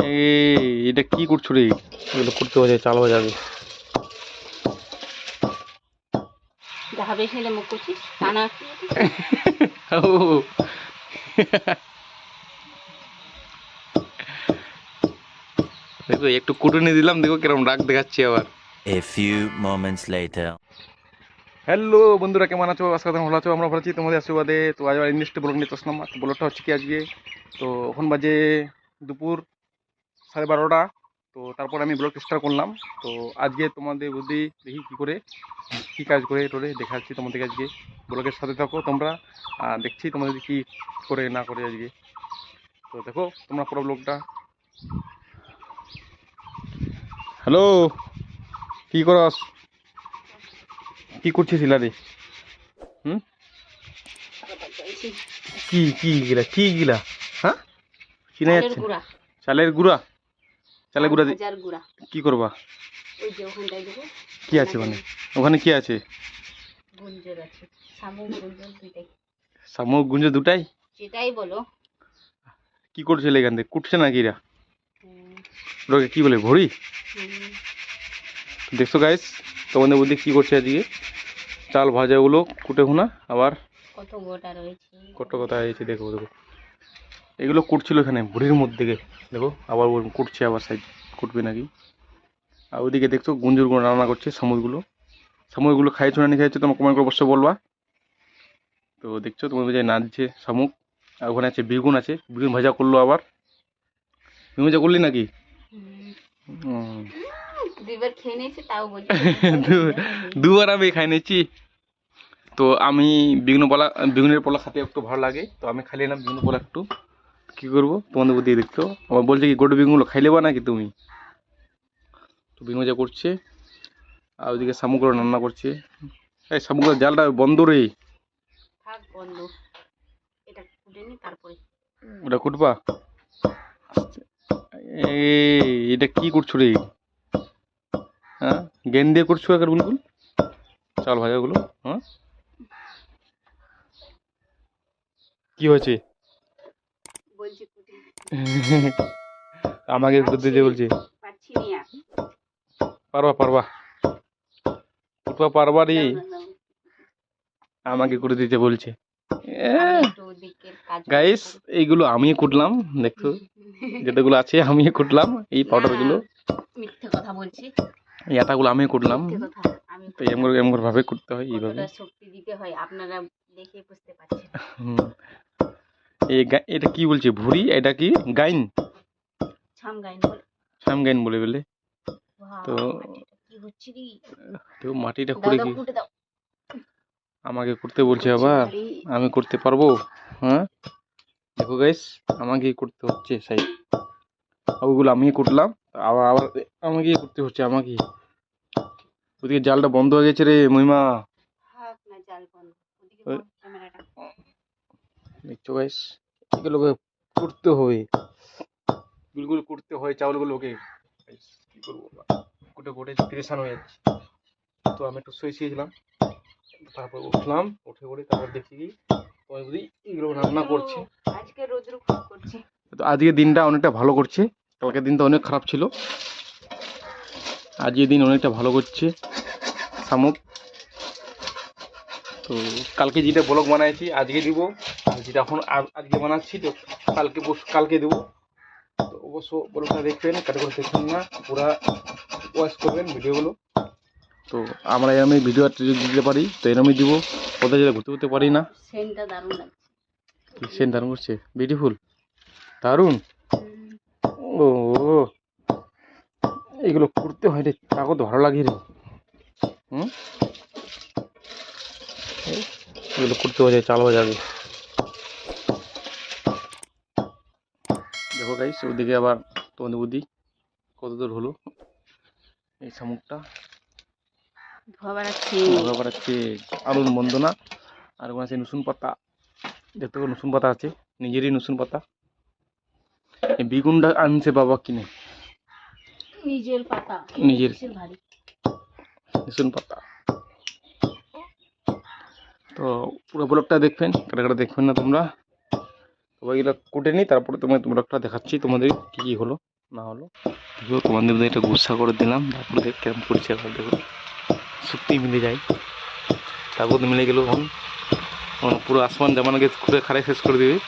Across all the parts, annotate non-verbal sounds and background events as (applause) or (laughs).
এই এটা কি করছ রে? এগুলো করতে হয়ে যায় চাল হয়ে যাবে। দেখা বেশি নিলে মুখ করছিস টানা ও। দেখো একটু কুটুনি দিলাম দেখো কীরকম রাগ দেখাচ্ছি আবার। A few moments later. Hello বন্ধুরা কেমন আছো? আজকে ভালো আছো আমরা ভালো আছি তোমাদের আশীর্বাদে। তো আজ আবার ইন্ডাস্ট্রি ব্লগ নিয়ে তো ব্লগটা হচ্ছে কি আজকে? তো এখন বাজে দুপুর সাড়ে বারোটা। তো তারপর আমি ব্লগ স্টার্ট করলাম। তো আজকে তোমাদের বুদ্ধি দেখি কী করে কী কাজ করে টোরে দেখাচ্ছি তোমাদেরকে আজকে। ব্লগের সাথে থাকো তোমরা। দেখছি তোমাদের কী করে না করে আজকে। তো দেখো তোমরা পুরো ব্লগটা। হ্যালো কী করস? কি করছিস ইলারে? হুম? কি কি গিলা কি গিলা? হ্যাঁ? চিনে যাচ্ছে চালের গুঁড়া? চালের গুঁড়া দিয়ে হাজার গুড়া। কি করবা? ওই যে ওখানটায় দেবো। কি আছে ওখানে? ওখানে কি আছে? গুঞ্জর আছে। শামুক গুঞ্জর দুইটাই। শামুক গুঞ্জ দুটাই? যেটাই বলো। কি করছিল এখান থেকে? কুটছে নাকি এরা? হুম, ওটাকে কি বলে? ভরি দেখছ গাইস তোমাদের বুদ্ধি কি করছে আজকে? চাল ভাজা ভাজাগুলো কুটে হুনা আবার কত গোটা রয়েছে। কত কথা হয়েছে দেখো দেখো। এগুলো কুটছিল এখানে ভুড়ির মধ্যে থেকে। দেখো আবার কুটছে আবার সাইড কুটবে নাকি? আর ওইদিকে দেখছ গুঞ্জুরগুলো রান্না করছে সামুরগুলো সামুরগুলো খাইছো না নি খাইছো তোমার কমেন্ট করে অবশ্যই বলবা। তো দেখছ তোমার যে নাচছে শামুক আর ওখানে আছে বেগুন আছে বেগুন ভাজা করল আবার। বেগুন ভাজা করলি নাকি? (laughs) দুবার আমি খাই নিয়েছি। তো আমি বেগুন পলা বেগুনের পলা খেতে একটু ভালো লাগে তো আমি খাই নিলাম বেগুন পলা একটু কী করব? তোমাদের বুদ্ধি দেখতো আবার বলছে কি গোটা বেগুনগুলো খাই নেবা নাকি তুমি? তো বেগুন যা করছে আর ওইদিকে শামুকগুলো রান্না করছে। এই শামুকগুলো জালটা বন্ধ রে। থাক বন্ধ। এটা ফুটে নি তারপরে। ওটা কুটবা এই এটা কি করছ রে? হ্যাঁ? জ্ঞান দিয়ে করছ একার বিলকুল? চাল ভাজাগুলো হ্যাঁ? কি হয়েছে? আমাকে করতে দিতে বলছে। পারবা পারবা। কুটবা পারবা রে। আমাকে করে দিতে বলছে। একটু গাইস এইগুলো আমি কুটলাম দেখছ? যেটাগুলো আছে আমি কুটলাম এই পাউডারগুলো মিথ্যে কথা বলছি। এই আটাগুলো আমি কুটলাম। তো এমন ভাবে করতে হয় এইভাবে। শক্তি দিতে হয় আপনারা দেখে বুঝতে পারছেন। এটা কি বলছে ভুড়ি? এটা কি? গাইন? গাইন বলে। বলে তো তো মাটিটা করে কি আমাকে করতে বলছে আবার। আমি করতে পারব? হ্যাঁ? দেখো গাইস আমাকে করতে হচ্ছে সাই। ওগুলো আমি করলাম আবার আবার আমাকে করতে হচ্ছে আমাকে ওদিকে জালটা বন্ধ হয়ে গেছে রে মহিমা থাক না জাল বন্ধ ওদিকে ওই- বল ক্যামেরাটা দেখছ গাইস এগুলোকে করতে হবে। বিলকুল করতে হয় চাউলগুলোকে। কি করব কোটে কোটে তিরিশান হয়ে যাচ্ছে। তো আমি একটু শুয়ে শুয়েছিলাম। তারপর উঠলাম উঠে পড়ে তারপর দেখছি কি তোমার এগুলো রান্না করছে। আজকে রোদ্র করছে। তো আজকের দিনটা অনেকটা ভালো করছে। কালকের দিনটা অনেক খারাপ ছিল। আজকের দিন অনেকটা ভালো করছে। শামুক। তো কালকে যেটা ব্লগ বানাইছি আজকে দিব। যেটা এখন আজ- আজকে বানাচ্ছি তো কালকে পরশু- কালকে দেবো। তো অবশ্য ব্লগটা দেখবেন কাটে করে দেখবেন না পুরা ওয়াচ করবেন ভিডিওগুলো। তো আমরা এরমই ভিডিও যদি দিতে পারি তো এরমই দিব। কোথাও যেটা ঘুরতে ঘুরতে পারি না। সেন্টটা দারুণ লাগছে। সেন দারুণ করছে? বিউটিফুল দারুণ? ও এগুলো করতে হয় রে তাকে তো ভালো লাগে রে। হুম? এগুলো করতে হয় চাল হয়ে যাবে দেখো গাইস ওদিকে আবার তোমাদের বুদ্ধি কত দূর হলো? এই শামুকটা। ভালো করাচ্ছে আলুর মন্দ না আর ওখানে আছে রসুন পাতা। দেখতে পাবো রসুন পাতা আছে নিজেরই রসুন পাতা। এই বেগুনটা আনছে বাবা কিনে। নিজের পাতা নিজের। রসুন পাতা। তো পুরো ব্লগটা দেখবেন কাটা কাটা দেখবেন না তোমরা? সবাই এগুলো কুটে নিই, তারপরে তোমার ব্লগটা দেখাচ্ছি, তোমাদের কী কী হলো, না হলো। দেখো তোমাদের একটা গুসা করে দিলাম, তারপরে দেখ কেমন করছে আবার দেখো। সত্যি মিলে যায়। তারপর মিলে গেল এখন। এখন পুরো আসমান জামানাকে ঘুরে খারাই শেষ করে দিবে।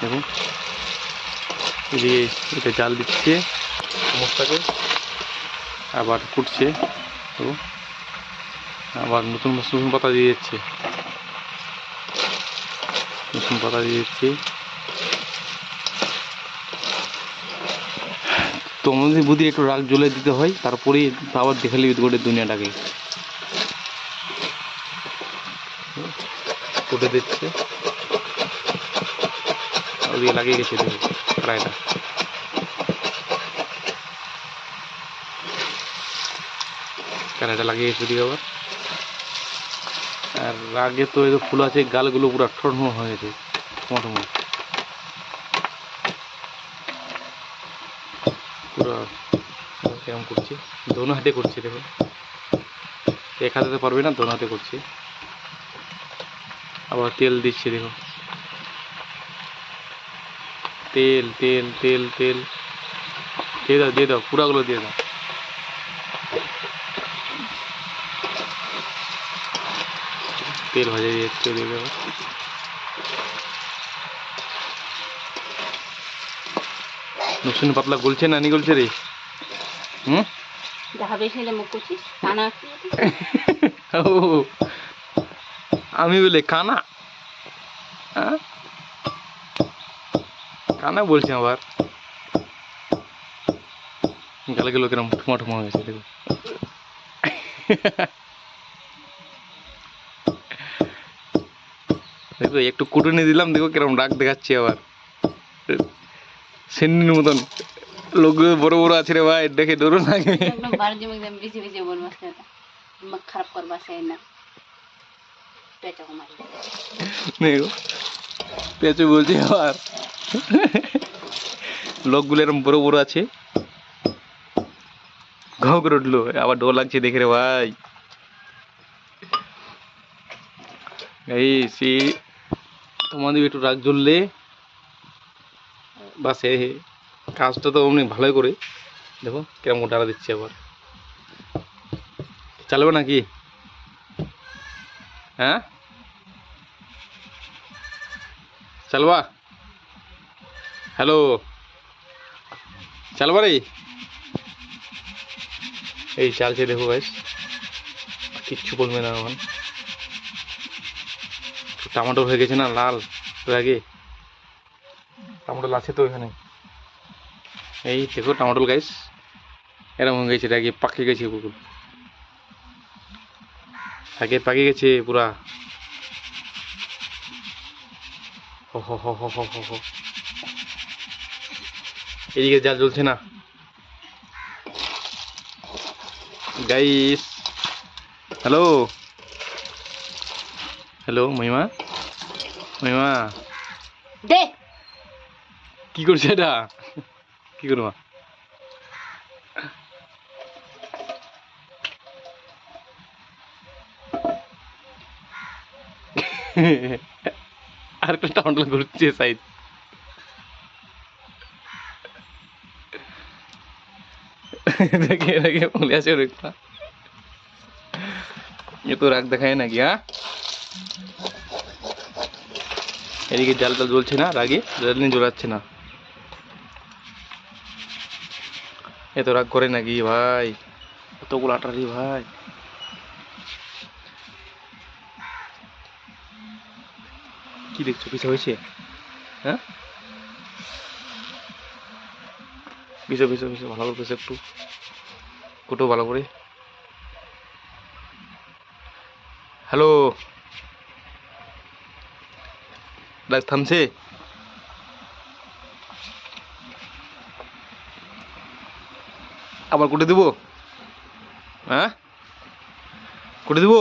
দেখুন। এদিকে এটা জাল দিচ্ছে সমস্যাকে আবার কুটছে। তো আবার নতুন নতুন পাতা দিয়ে যাচ্ছে। নতুন পাতা দিয়ে যাচ্ছে তোমাদের বুদ্ধি একটু রাগ জ্বলে দিতে হয় তারপরে আবার দেখে নিবি গোটে দুনিয়াটাকে। ফুটে দিচ্ছে। ওদিকে লাগিয়ে গেছে কড়াইটা। কড়াইটা লাগিয়ে গেছে ওদিকে আবার। আর রাগে তো এই ফুল আছে গালগুলো পুরো ঠোঁট হয়ে গেছে টমাটো পুরো কেরম করছি। দোনো হাতে করছি দেখো এক হাতে তো পারবে না, দোনো হাতে করছি। আবার তেল দিচ্ছি দেখো তেল তেল তেল তেল। দিয়ে দাও দিয়ে দাও, পুরাগুলো দিয়ে দাও। তেল দিয়ে দিচ্ছি দিয়ে দেবো। নসুন পাতলা গলছে না নি গলছে রে? হুম? (laughs) আমি বলে কানা হ্যাঁ? কানা বলছি আবার। গালে গেলো কিরম ঠুমা ঠুমা হয়েছে দেখো। (laughs) দেখো একটু কুটুনি দিলাম দেখো কিরম ডাক দেখাচ্ছি আবার। সেন্ডির মতন। লোক বড় বড় আছে রে ভাই দেখে ডরো লাগে খারাপ করবা না। পেঁচা মারি দেখো পেঁচে বলছে আবার। লোকগুলো এরকম বড় বড় আছে। ঘাও করে উঠল আবার ডর লাগছে দেখে রে ভাই। এই সে তোমাদের একটু রাগ জ্বললে বাস এ কাজটা তো অমনি ভালোই করে। দেখো কেমন ডালা দিচ্ছে আবার। চালবে নাকি? হ্যাঁ? চালবা? হ্যালো? চালবা রে? এই চালছে দেখো গাইস কিচ্ছু বলবে না এখন। টমেটো হয়ে গেছে না লাল আগে টমেটো আছে তো এখানে এই দেখো টমেটো গাইস এরকম হয়ে গেছে আগে পাকে গেছে পুকুর। আগে পাকে গেছে পুরা। হো হো হো হো হো হো হো। এদিকে জাল জ্বলছে না। Guys hello. Hello Mahima. Mahima দে কি করছে এটা কি করবা আর একটা টাউন্ডল ঘুরছে সাইড দেখে দেখে বলে আছে একটা এ তো রাগ দেখায় নাকি হ্যাঁ এদিকে জাল টাল জ্বলছে না, রাগে নিয়ে জ্বলাচ্ছে না। এত রাগ করে নাকি ভাই? কতগুলো আটারি ভাই। কি দেখছ কিছু হয়েছে? হ্যাঁ? পিছো পিছো পিছো, ভালো করে পিছো একটু। কুটো ভালো করে। হ্যালো? ডাক থামছে? আবার কুটে দেবো? হ্যাঁ? কুটে দেবো?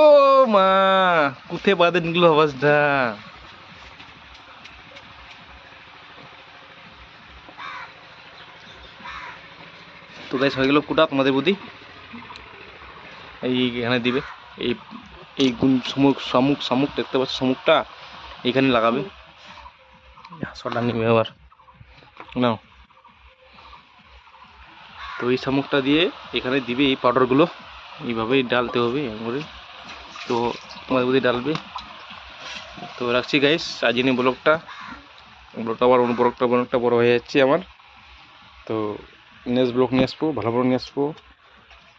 ও মা কুথে বাদে নিকলো আওয়াজটা। তো গাইস হয়ে গেল কুটা তোমাদের বুদ্ধি। এই এখানে দিবে, এই এই গুণ সমুখ শামুক শামুক দেখতে পাচ্ছ? শামুকটা এখানে লাগাবে। হাঁসটা নিবে আবার। নাও। তো এই শামুকটা দিয়ে এখানে দিবে এই পাউডারগুলো। এইভাবেই ডালতে হবে করে তো তোমাদের বুদ্ধি ডালবে। তো রাখছি গাইস আজকে ব্লগটা। ব্লগটা আবার অন্য ব্লগটা অনেকটা বড় হয়ে যাচ্ছে আমার। তো নেক্সট ব্লগ নিয়ে আসব ভালো ভালো নিয়ে আসব।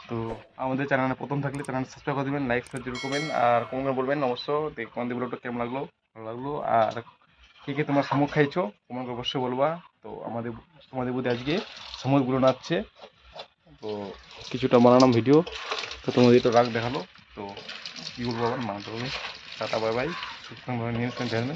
তো আমাদের চ্যানেলে প্রথম থাকলে চ্যানেল সাবস্ক্রাইব করে দেবেন লাইক শেয়ার করবেন আর কমেন্ট বলবেন অবশ্য। দেখ, আমাদের ব্লগটা কেমন লাগল? ভালো লাগল। আর কে কে তোমার শামুক খাইছো কমেন্ট অবশ্যই বলবা। তো আমাদের, তোমাদের বুদ্ধি আজকে শামুকগুলো নাচছে। তো কিছুটা বানালাম ভিডিও তো তোমাদের একটু রাগ দেখাল। তো কী বলব আবার, মানতে হবে। টাটা বাই বাই সুস্থভাবে নিয়ে চ্যানেল